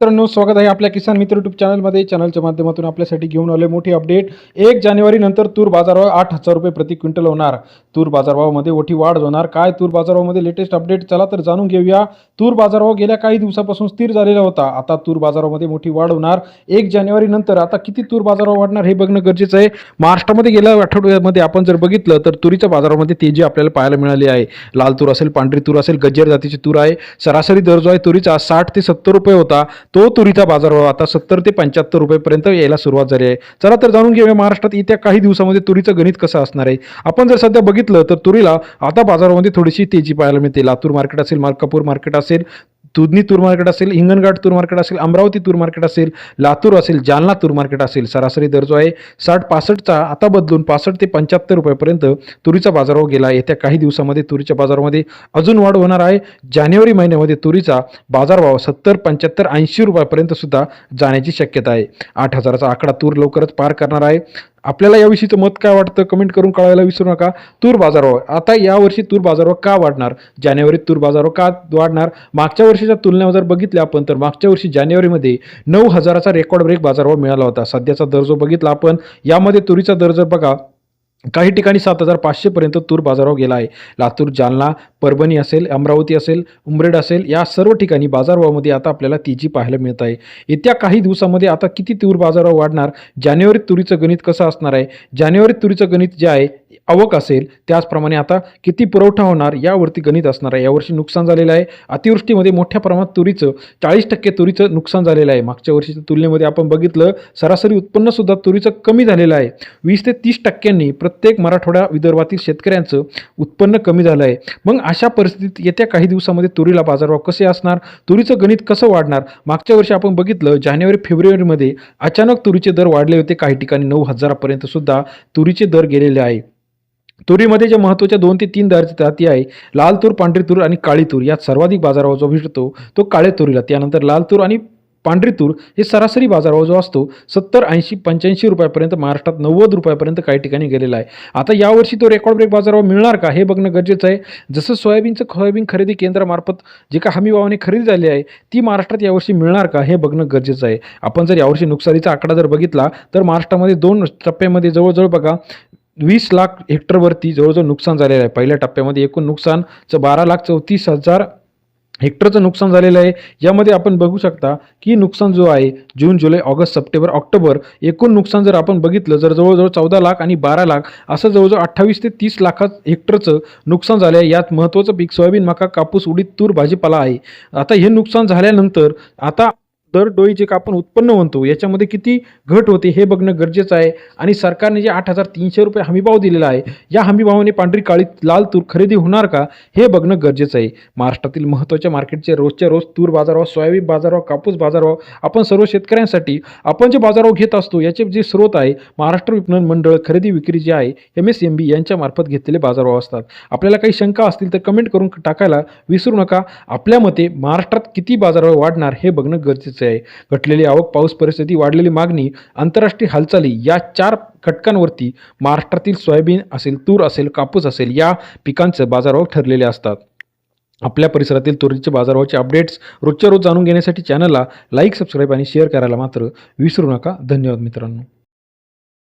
मित्रांनो स्वागत आहे आपल्या किसान मित्र युट्यूब चॅनलमध्ये चॅनलच्या माध्यमातून आपल्यासाठी घेऊन आले मोठी अपडेट एक जानेवारीनंतर तूर बाजारभाव आठ हजार रुपये प्रति क्विंटल होणार. तूर बाजारभावामध्ये मोठी वाढ होणार. काय तूर बाजारभावामध्ये लेटेस्ट अपडेट चला तर जाणून घेऊया. तूर बाजारभाव गेल्या काही दिवसापासून स्थिर झालेला होता. आता तूर बाजारामध्ये मोठी वाढ होणार. एक जानेवारीनंतर आता किती तूर बाजारभाव वाढणार हे बघणं गरजेचं आहे. महाराष्ट्रामध्ये गेल्या आठवड्यामध्ये आपण जर बघितलं तर तुरीच्या बाजारामध्ये तेजी आपल्याला पाहायला मिळाली आहे. लाल तूर असेल पांढरी तूर असेल गज्जर जातीची तूर आहे. सरासरी दर जो आहे तुरीचा साठ ते सत्तर रुपये होता. तो तुरीचा बाजारभाव आता सत्तर ते पंच्याहत्तर रुपयेपर्यंत यायला सुरुवात झाली आहे. चला तर जाणून घेऊया महाराष्ट्रात येत्या काही दिवसामध्ये तुरीचं गणित कसं असणार आहे. आपण जर सध्या बघितलं तर तुरीला आता बाजारामध्ये थोडीशी तेजी पाहायला मिळते. लातूर मार्केट असेल मालकापूर मार्केट असेल दुधनी तूर मार्केट असेल हिंगणघाट तूर मार्केट असेल अमरावती तूर मार्केट असेल लातूर असेल जालना तूर मार्केट असेल सरासरी दर जो आहे साठ पासष्टचा आता बदलून पासष्ट ते पंच्याहत्तर रुपयापर्यंत तुरीचा बाजारभाव गेला येत्या काही दिवसामध्ये तुरीच्या बाजारामध्ये अजून वाढ होणार आहे. जानेवारी महिन्यामध्ये तुरीचा बाजारभाव सत्तर पंच्याहत्तर ऐंशी रुपयापर्यंत सुद्धा जाण्याची शक्यता आहे. आठ हजाराचा आकडा तूर लवकरच पार करणार आहे. आपल्याला याविषयीचं मत काय वाटतं कमेंट करून कळायला विसरू नका. तूर बाजारभाव आता यावर्षी तूर बाजारभाव का वाढणार? जानेवारीत तूर बाजारभाव का वाढणार? मागच्या वर्षीच्या तुलनेवर जर बघितले आपण तर मागच्या वर्षी जानेवारीमध्ये नऊ हजाराचा रेकॉर्ड ब्रेक बाजारभाव मिळाला होता. सध्याचा दर जो बघितला आपण यामध्ये तुरीचा दर जर बघा काही ठिकाणी सात हजार पाचशेपर्यंत तूर बाजारावर गेला आहे. लातूर जालना परभणी असेल अमरावती असेल उमरेड असेल या सर्व ठिकाणी बाजारभावामध्ये आता आपल्याला तेजी पाहायला मिळत आहे. येत्या काही दिवसामध्ये आता किती तीव्र बाजारभाव वाढणार? जानेवारीत तुरीचं गणित कसं असणार आहे? जानेवारीत तुरीचं गणित जे आहे आवक असेल त्याचप्रमाणे आता किती पुरवठा होणार यावरती गणित असणार आहे. यावर्षी नुकसान झालेलं आहे. अतिवृष्टीमध्ये मोठ्या प्रमाणात तुरीचं चाळीस टक्के तुरीचं नुकसान झालेलं आहे. मागच्या वर्षीच्या तुलनेमध्ये आपण बघितलं सरासरी उत्पन्नसुद्धा तुरीचं कमी झालेलं आहे. वीस ते तीस टक्क्यांनी प्रत्येक मराठवाडा विदर्भातील शेतकऱ्यांचं उत्पन्न कमी झालं आहे. मग अशा परिस्थितीत येत्या काही दिवसामध्ये तुरीला बाजारभाव कसे असणार? तुरीचं गणित कसं वाढणार? मागच्या वर्षी आपण बघितलं जानेवारी फेब्रुवारीमध्ये अचानक तुरीचे दर वाढले होते. काही ठिकाणी नऊ हजारापर्यंत सुद्धा तुरीचे दर गेलेले आहे. तुरीमध्ये जे महत्त्वाच्या दोन ते तीन दर जाती आहे लाल तूर पांढरी तूर आणि काळी तूर यात सर्वाधिक बाजारभाव जो भेटतो तो काळ्या तुरीला. त्यानंतर लाल तूर आणि पांढरी तूर हे सरासरी बाजारभाव जो असतो सत्तर ऐंशी पंच्याऐंशी रुपयापर्यंत महाराष्ट्रात नव्वद रुपयापर्यंत काही ठिकाणी गेलेला आहे. आता यावर्षी तो रेकॉर्ड ब्रेक बाजारभाव मिळणार का हे बघणं गरजेचं आहे. जसं सोयाबीनचं सोयाबीन खरेदी केंद्रामार्फत जे का हमी भावाने खरेदी झाली आहे ती महाराष्ट्रात यावर्षी मिळणार का हे बघणं गरजेचं आहे. आपण जर यावर्षी नुकसानीचा आकडा जर बघितला तर महाराष्ट्रामध्ये दोन टप्प्यामध्ये जवळजवळ बघा वीस लाख हेक्टरवरती जवळजवळ नुकसान झालेलं आहे. पहिल्या टप्प्यामध्ये एकूण नुकसानचं बारा लाख चौतीस हजार हेक्टरचं नुकसान झालेलं आहे. यामध्ये आपण बघू शकता की नुकसान जो आहे जून जुलै ऑगस्ट सप्टेंबर ऑक्टोबर एकूण नुकसान जर आपण बघितलं जर जवळजवळ चौदा लाख आणि बारा लाख असं जवळजवळ अठ्ठावीस ते तीस लाखात हेक्टरचं नुकसान झालं आहे. यात महत्त्वाचं पीक सोयाबीन मका कापूस उडीद तूर भाजीपाला आहे. आता हे नुकसान झाल्यानंतर आता दर डोई जे का आपण उत्पन्न म्हणतो. याच्यामध्ये किती घट होते हे बघणं गरजेचं आहे. आणि सरकारने जे आठ हजार तीनशे रुपये हमीभाव दिलेला आहे या हमीभावाने पांढरी काळी लाल तूर खरेदी होणार का हे बघणं गरजेचं आहे. महाराष्ट्रातील महत्त्वाच्या मार्केटचे रोजच्या रोज तूर बाजारभाव सोयाबीन बाजारभाव कापूस बाजारभाव आपण सर्व शेतकऱ्यांसाठी आपण जे बाजारभाव घेत असतो याचे जे स्रोत आहे महाराष्ट्र विपणन मंडळ खरेदी विक्री जे आहे एम एस एम बी यांच्यामार्फत घेतलेले बाजारभाव असतात. आपल्याला काही शंका असतील तर कमेंट करून टाकायला विसरू नका. आपल्या मते महाराष्ट्रात किती बाजारभाव वाढणार हे बघणं गरजेचं गरजेचं आहे. घटलेली आवक पाऊस परिस्थिती वाढलेली मागणी आंतरराष्ट्रीय हालचाली या चार घटकांवरती महाराष्ट्रातील सोयाबीन असेल तूर असेल कापूस असेल या पिकांचं बाजारभाव ठरलेले असतात. आपल्या परिसरातील तुरीचे बाजारभावाचे अपडेट्स रोजच्या रोज जाणून घेण्यासाठी चॅनलला लाईक सबस्क्राईब आणि शेअर करायला मात्र विसरू नका. धन्यवाद मित्रांनो.